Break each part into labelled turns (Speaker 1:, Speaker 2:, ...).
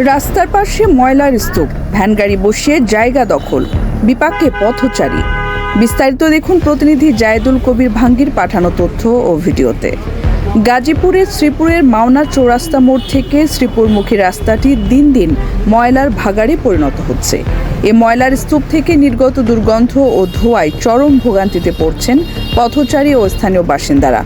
Speaker 1: রাস্তার পাশে ময়লার স্তূপ ভ্যানগাড়ি বসিয়ে জায়গা দখল, বিপাকে পথচারী। বিস্তারিত দেখুন প্রতিনিধি জায়েদুল কবির ভাঙ্গির পাঠানো তথ্য ও ভিডিওতে। গাজীপুরের শ্রীপুরের মাওনা চৌরাস্তা মোড় থেকে শ্রীপুরমুখী রাস্তাটি দিন দিন ময়লার ভাগাড়ে পরিণত হচ্ছে। এ ময়লার স্তূপ থেকে নির্গত দুর্গন্ধ ও ধোঁয়ায় চরম ভোগান্তিতে পড়ছেন পথচারী ও স্থানীয় বাসিন্দারা।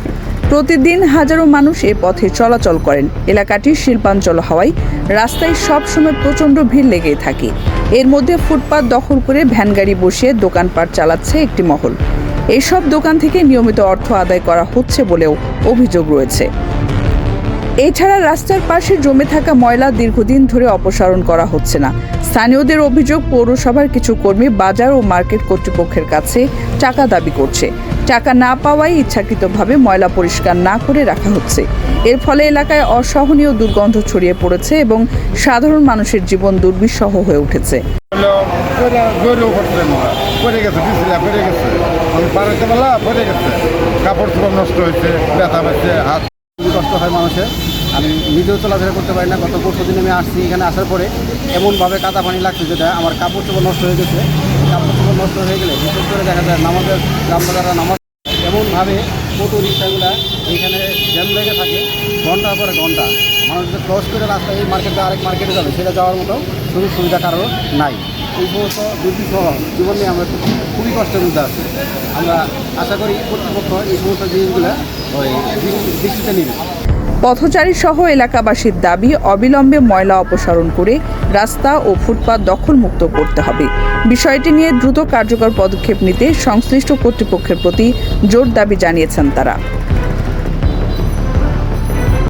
Speaker 1: প্রতিদিন হাজারো মানুষ এ পথে চলাচল করেন। এলাকাটি শিল্পাঞ্চল হওয়ায় রাস্তায় সবসময় প্রচণ্ড ভিড় লেগেই থাকে। এর মধ্যে ফুটপাত দখল করে ভ্যানগাড়ি বসিয়ে দোকানপাট চালাচ্ছে একটি মহল। এসব দোকান থেকে নিয়মিত অর্থ আদায় করা হচ্ছে বলেও অভিযোগ রয়েছে। এছাড়া রাস্তার পাশে জমে থাকা ময়লা দীর্ঘদিন ধরে অপসারণ করা হচ্ছে না। স্থানীয়দের অভিযোগ, পৌরসভার কিছু কর্মী বাজার ও মার্কেট কর্তৃপক্ষের কাছে টাকা দাবি করছে। টাকা না পাওয়ায় ইচ্ছাকৃতভাবে ময়লা পরিষ্কার না করে রাখা হচ্ছে। এর ফলে এলাকায় অসহনীয় দুর্গন্ধ ছড়িয়ে পড়েছে এবং সাধারণ মানুষের জীবন দুর্বিষহ হয়ে উঠেছে।
Speaker 2: আমি
Speaker 3: মানুষের আমি নিজেও চলাফেরা করতে পারি না, গত পরশু দিন আমি আসছি, এখানে আসার পরে এমনভাবে কাদা পানি লাগছে যেটা আমার কাপড় চোপড় নষ্ট হয়ে গেছে। কাপড় নষ্ট হয়ে গেলে বিশেষ করে দেখা যায় নামাজের গ্রামবাজাররা নামাজ এমনভাবে টোটো রিক্সাগুলা এইখানে জ্যাম লেগে থাকে, ঘণ্টার পরে ঘণ্টা। মানুষ ক্রস করে রাস্তা এই মার্কেটে আরেক মার্কেটে যাবে, সেটা যাওয়ার মতো সুযোগ সুবিধা কারও নাই। এই সমস্ত দুর্বিষহ জীবন নিয়ে আমরা খুবই কষ্টের মধ্যে আছি। আমরা আশা করি কর্তৃপক্ষ এই সমস্ত জিনিসগুলো দৃষ্টিতে নিবে।
Speaker 1: পথচারী সহ এলাকাবাসীর দাবি, অবিলম্বে ময়লা অপসারণ করে রাস্তা ও ফুটপাত দখলমুক্ত করতে হবে। বিষয়টি নিয়ে দ্রুত কার্যকর পদক্ষেপ নিতে সংশ্লিষ্ট কর্তৃপক্ষের প্রতি জোর দাবি জানিয়েছেন তারা।